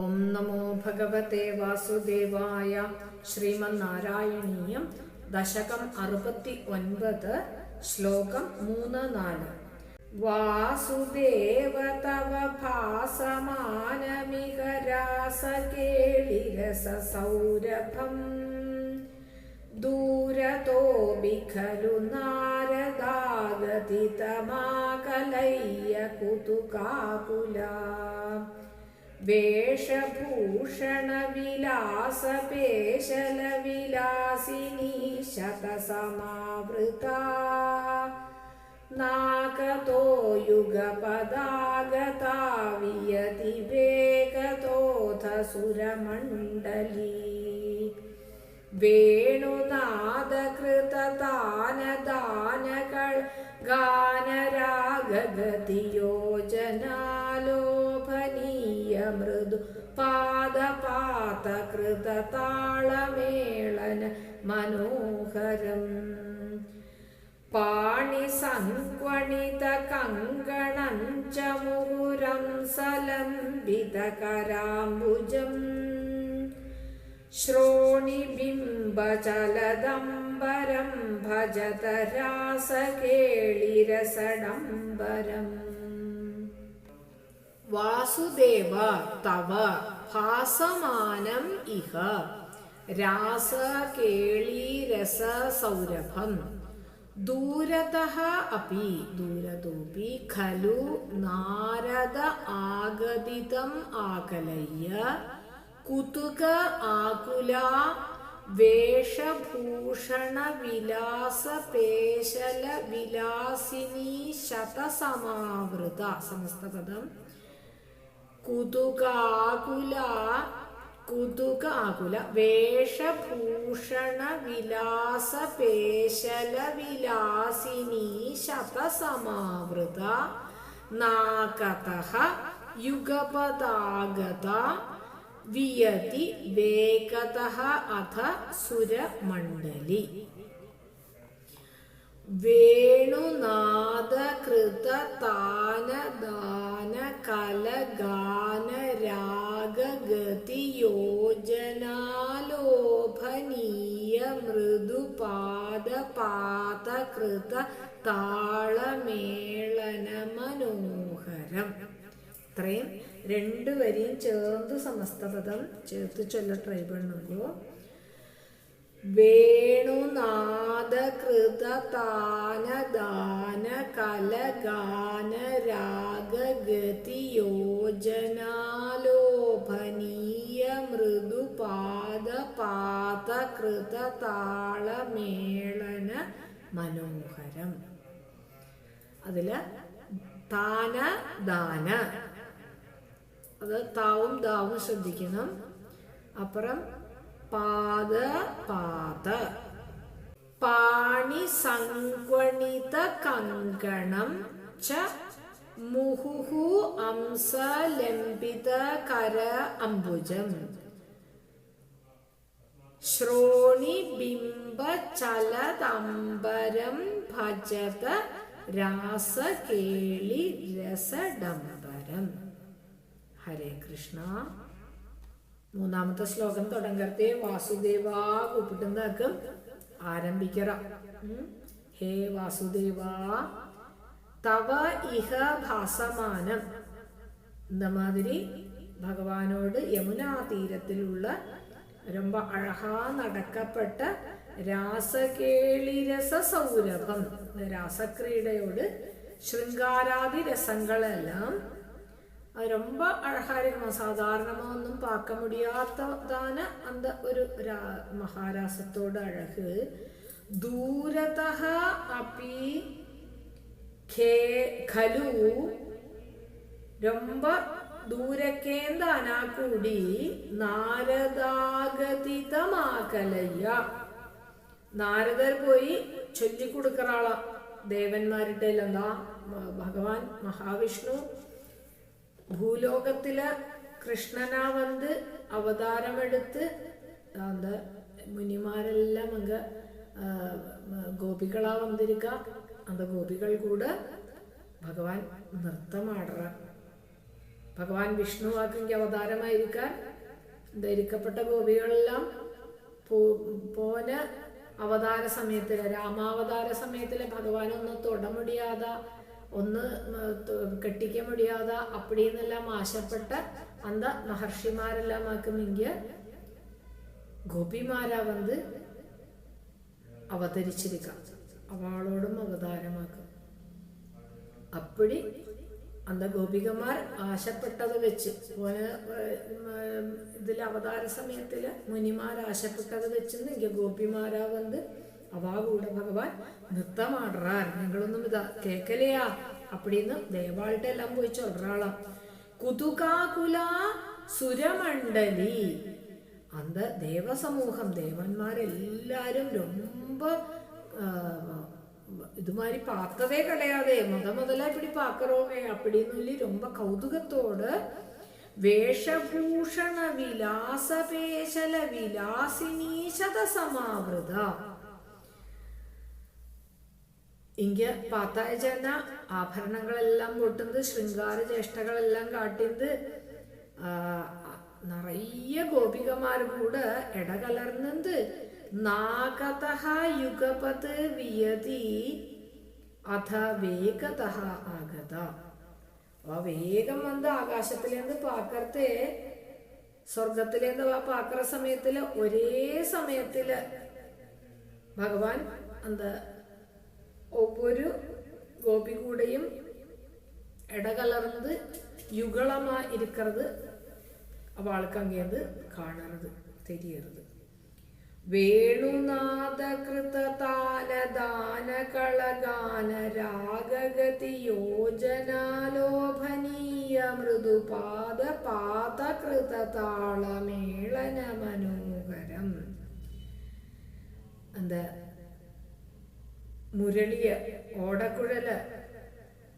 ഓം നമോ ഭഗവതേ വാസുദേവായ ശ്രീമന്നാരായണീയം ദശകം അറുപത്തി ഒൻപത് ശ്ലോകം മൂന്ന് നാല്. വാസുദേവ തവ ഭാസമാനമിക രാസകേളിരസസൗരഭം. ദൂരതോപി ഖലു നാരദാഗതിതമാകലയ്യ കുതുകാകുലാ. वेषभूषणविलासपेशलविलासिनी शतसमावृता नाकतो युगपदागता वियति वेकतोऽथ सुरमण्डली वेणुनादकृततानदानकगानरागगतियोजना മൃദു പാദപാതകൃതതാളമേളന മനോഹരം. പാണിസങ്ക്വണിത കങ്കണം ച മുഹുരം സലംബിതകരാംബുജം ശ്രോണിബിംബചലദംബരം ഭജത രാസകേളിരസഡംബരം വാസുദേവ തവ ഭാസമാനം ഇഹ രാസ കേളി രസ രാസകേളീരസസൗരഭം ദൂരതഹ അപി ദൂരതോപി ഖലു നാരദ ആഗതിതം ആകലയ്യ കുതുക ആകുല വേഷഭൂഷണ വിലാസ പേശല വിലാസിനി ശതസമാവൃത സമസ്തപദം കുതുകാകുല കുതുക ആകുല. വേഷഭൂഷണ വിലാസ പേശല വിലാസിനി ശതസമാവൃത നാകതഃ യുഗപദാഗത വിയതി വേഗത അഥ സുരമണ്ഡലി. വേണുനാദകൃത താനദാന കലഗാന രാഗഗതിയോജനാലോഭനീയ മൃദുപാദപാതകൃത മൃദുപാദ പാതകൃത താളമേളന മനോഹരം ഇത്രയും രണ്ട് വരിയും ചേർത്ത് സമസ്തപദം ചേർത്ത് ചൊല്ല കൃത താന ദാന കല ഗാന രാഗഗതി യോജനാലോഭനീയ മൃദുപാദ പാതകൃത താളമേളന മനോഹരം. അതിൽ താന ദാന. അത് താവും ദാവും ശ്രദ്ധിക്കണം. അപ്പുറം പാദ പാത. പാണി സങ്ക്വണിത കങ്കണം ച മുഹുഹു അംസ ലംബിത കര അംബുജം ശ്രോണി ബിംബ ചലതംബരം ഭജത രാസകേളി രസഡംബരം. ഹരേ കൃഷ്ണ. മൂന്നാമത്തെ ശ്ലോകം തുടങ്ങത്തെ വാസുദേവാ കൂപ്പിട്ടുന്നതൊക്കെ ആരംഭിക്കറ ഹേ വാസുദേവ തവ ഇഹ ഭാസമാനം இந்த மாதிரி ഭഗവാനോട് യമുനാ തീരത്തിലുള്ള ரொம்ப അഴകാ നടക്കപ്പെട്ട രാസകേളിരസ സൗരഭം രാസക്രീഡയോട് ശൃംഗാരാദി രസങ്ങളെല്ലാം அது ரொம்ப அழகா இருக்குமா சாதாரணமா ஒன்றும் பார்க்க முடியாததான அந்த ஒரு மகாராசத்தோட அழகு தூரதः அப்பி கே கலு ரொம்ப ദൂരക്കേന്താനാ കൂടി നാരദാഗതിതമാകലയ്യ നാരദർ പോയി ചൊല്ലിക്കൊടുക്കറാളാ ദേവന്മാരുടെ എന്താ ഭഗവാൻ മഹാവിഷ്ണു ഭൂലോകത്തിലെ കൃഷ്ണനാ വന്ന് അവതാരമെടുത്ത് അത് മുനിമാരെല്ലാം അങ്ങ് ഗോപികളാ വന്നിരിക്ക അത് ഗോപികൾ കൂടെ ഭഗവാൻ നൃത്തമാടുക ഭഗവാൻ വിഷ്ണുവാക്കെങ്കിൽ അവതാരമായിരിക്കാൻ ധരിക്കപ്പെട്ട ഗോപികളെല്ലാം പോ പോന അവതാര സമയത്തിലെ രാമാവതാര സമയത്തിലെ ഭഗവാനൊന്ന് തൊടമുടിയാതെ ഒന്ന് കെട്ടിക്ക മുടിയാതെ അപ്പടിന്നെല്ലാം ആശപ്പെട്ട അന്ത മഹർഷിമാരെല്ലാം ആക്കുമെങ്കിൽ ഗോപിമാരാ വന്ന് അവതരിച്ചിരിക്കാം. അവളോടും അവതാരമാക്കും. അപ്പടി അന്ത ഗോപികമാർ ആശപ്പെട്ടത് വെച്ച് ഇതിൽ അവതാര സമയത്തിൽ മുനിമാർ ആശപ്പെട്ടത് ഇങ്ങ ഗോപിമാരാ വന്ന് അവா கூட பகவான் நிறுத்தமாடுறார் நீங்களொன்னும் இதா கேட்கலையா அப்படின்னு தேவாள்கிட்ட எல்லாம் போய் சொல்றாளாம் குதுகாகுலா சுரமண்டலி அந்த தேவ சமூகம் தேவன்மாரெல்லாரும் ரொம்ப இது மாதிரி பார்த்ததே கிடையாதே முத முதல்ல இப்படி பார்க்கறோமே அப்படின்னு சொல்லி ரொம்ப கௌதுகத்தோட வேஷபூஷண விலாச பேசல விலாசினி ഇങ്ക പാത്തായ ചേന ആഭരണങ്ങളെല്ലാം പൊട്ടുന്നത് ശൃംഗാര ചേഷ്ടകളെല്ലാം കാട്ടിയത് നിറയ ഗോപികമാർ കൂടെ ഇടകലർന്നത്. നാഗതഹ യുഗപത് വിയതി അഥ വേഗത ആഗത. ആ വേഗം വന്ന് ആകാശത്തിലേന്ന് പാക്കറത്തെ സ്വർഗത്തിലേന്ന് ആ പാക്കറ സമയത്തിൽ ഒരേ സമയത്തിൽ ഭഗവാൻ എന്താ கோபி கூடையும் இடகலர்ந்து யுகலமா இருக்கிறது அவளுக்கு அங்கேருந்து காணறது தெரியறது വേണുനാഥ കൃതതാലദാന കളഗാന രാഗഗതി യോജനാലോഭനീയ മൃദുപാദ പാദകൃത താളമേളന മനോഹരം എന്താ മുരളിയ ഓടക്കുഴൽ.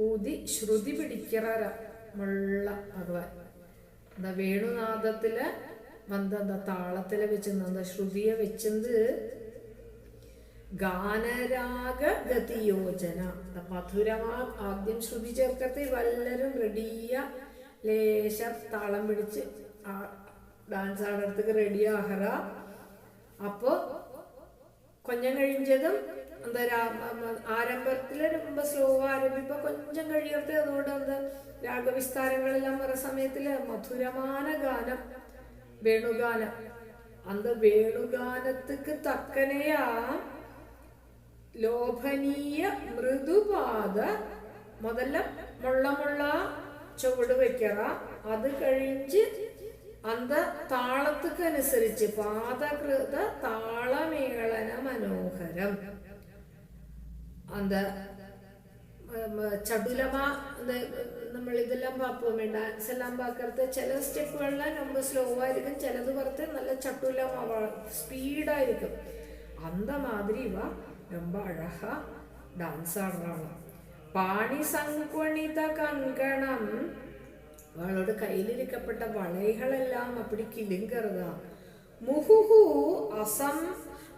ഊതി ശ്രുതി പിടിക്കറ മുള്ള ഭഗവാൻ. എന്താ വേണുനാദത്തിൽ വന്നെന്താ താളത്തിൽ വെച്ച് എന്താ ശ്രുതിയെ വെച്ചത് ഗാനരാഗ ഗതി യോജന മധുരമാ ആദ്യം ശ്രുതി ചേർക്കത്തെ വല്ലരും റെഡിയ ലേശം താളം പിടിച്ച് ഡാൻസ് ആടുന്നതുക്ക് റെഡിയാഹറ അപ്പോ കൊഞ്ഞം കഴിഞ്ഞതും എന്താ ആരംഭത്തിൽ ரொம்ப സ്ലോ ആരംഭിപ്പ കൊഞ്ചം കഴിയത്തെ അതുകൊണ്ട് എന്ത് രാഗവിസ്താരങ്ങളെല്ലാം വര സമയത്തിൽ മധുരമായ ഗാനം വേണുഗാനം. അന്ന് വേണുഗാനത്തിക്ക് തക്കനെയാ ലോഭനീയ മൃദുപാത മുതല മുള്ള മുള്ള ചുവട് വെക്കറ. അത് കഴിഞ്ഞ് അന്ത താളത്തുക്കനുസരിച്ച് പാതകൃത താളമേളന മനോഹരം. அந்த ചടുലമാ നമ്മൾ ഇതെല്ലാം പാപ്പോമേ ഡാൻസ് എല്ലാം പാക്കറത്ത് ചില സ്റ്റെപ്പുകളെല്ലാം ரொம்ப സ്ലോവാ இருக்கும் ചിലത് പുറത്ത് നല്ല ചട്ടുലമാ സ്പീഡായിരിക്കും அந்த மாதிரி இவ ரொம்ப அழகா டான்ஸ் ஆடுறாளாம் പാണി സങ്ക്വണിത കങ്കണം അവളോട് കയ്യിലിരിക്കപ്പെട്ട വളയകളെല്ലാം അപ്പടി കിലുങ്കറുതാ മുഹുഹു അസം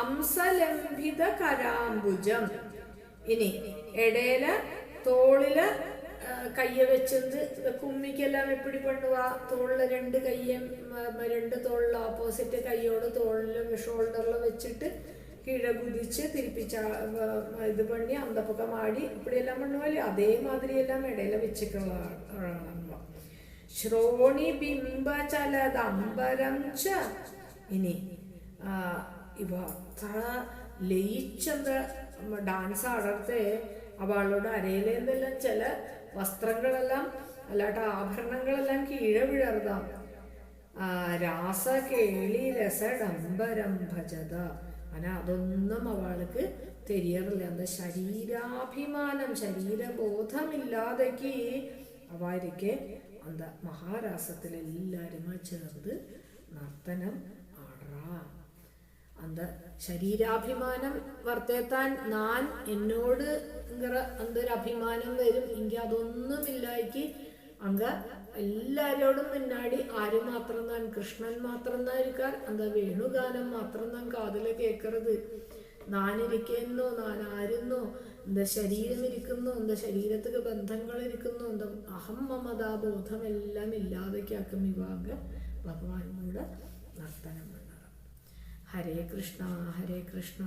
അംസലംബിത കരാംബുജം ഇനി ഇടയില തോളിൽ കയ്യ വെച്ചത് കുമ്മിക്കെല്ലാം എപ്പിടി പണ്ടുവാ തോളിൽ രണ്ട് കയ്യം രണ്ട് തോളിൽ ഓപ്പോസിറ്റ് കൈയോട് തോളിലും ഷോൾഡറിൽ വെച്ചിട്ട് കീഴ കുതിച്ച് തിരിപ്പിച്ച ഇത് പണി അന്തപ്പൊക്കം ആടി ഇപ്പടിയെല്ലാം പണ്ടുപോലെ അതേമാതിരിയെല്ലാം ഇടയില വെച്ചിട്ടുള്ള ശ്രോണി ബിംബ ചലദംബരം ച. ഇനി ഇവ അത്ര ലയിച്ചെന്ത് ഡാൻസ് ആടർത്തെ അവളുടെ അരയിലേന്തെല്ലാം ചില വസ്ത്രങ്ങളെല്ലാം അല്ലാട്ട ആഭരണങ്ങളെല്ലാം കീഴെ വിഴർതാം രാസ കേളി രസ ഡംബരം ഭജത. ആനാ അതൊന്നും അവൾക്ക് തെരിയറില്ല. എന്താ ശരീരാഭിമാനം ശരീരബോധമില്ലാതെക്ക് അവർക്ക് എന്താ മഹാരാസത്തിൽ എല്ലാവരും ചേർന്ന് നർത്തനം ആടാം. അന്ത ശരീരാഭിമാനം വർത്തേത്താൻ നാൻ എന്നോട് എന്തൊരു അഭിമാനം വരും. എനിക്ക് അതൊന്നുമില്ലായിക്ക് അങ്ക എല്ലാരോടും മുന്നാടി ആര് മാത്രം താൻ കൃഷ്ണൻ മാത്രം തായിരിക്കാൻ അന്ത വേണുഗാനം മാത്രം താൻ കാതിൽ കേക്കരുത്. നാനിരിക്കുന്നോ നാൻ എന്താ ശരീരം ഇരിക്കുന്നു എന്താ ശരീരത്തിന് ബന്ധങ്ങൾ ഇരിക്കുന്നു എന്താ അഹം മമതാ ബോധം എല്ലാം ഇല്ലാതെക്കാക്കും ഇവാങ്ക ഭഗവാനോട് നർത്തനം ഹരേ കൃഷ്ണ ഹരേ കൃഷ്ണ.